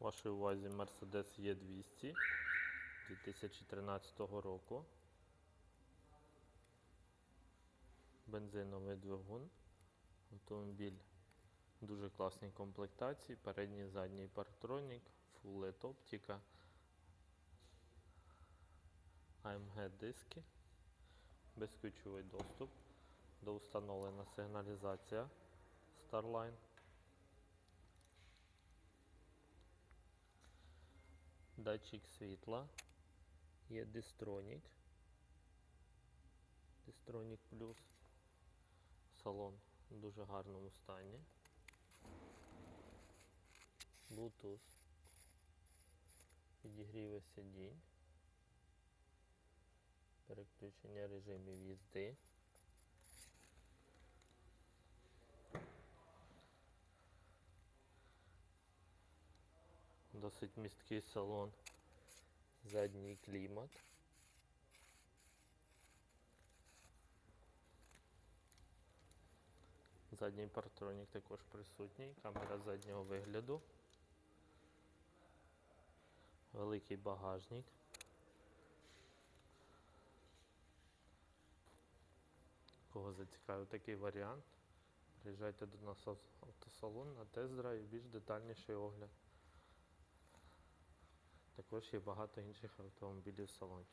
Вашій увазі Mercedes E200 2013 року. Бензиновий двигун. Автомобіль дуже класній комплектації. Передній задній парктронік, LED оптика, AMG диски, безключовий доступ, доустановлена сигналізація Starline. Датчик світла, є Distronic, Distronic Plus. Салон в дуже гарному стані. Bluetooth, підігріви сидінь, переключення режимів їзди. Досить місткий салон, задній клімат. Задній партронік також присутній, камера заднього вигляду, великий багажник. Кого зацікавив такий варіант, приїжджайте до нас в автосалон на тест-драйв, більш детальніший огляд. Також є багато інших автомобілів в салоні.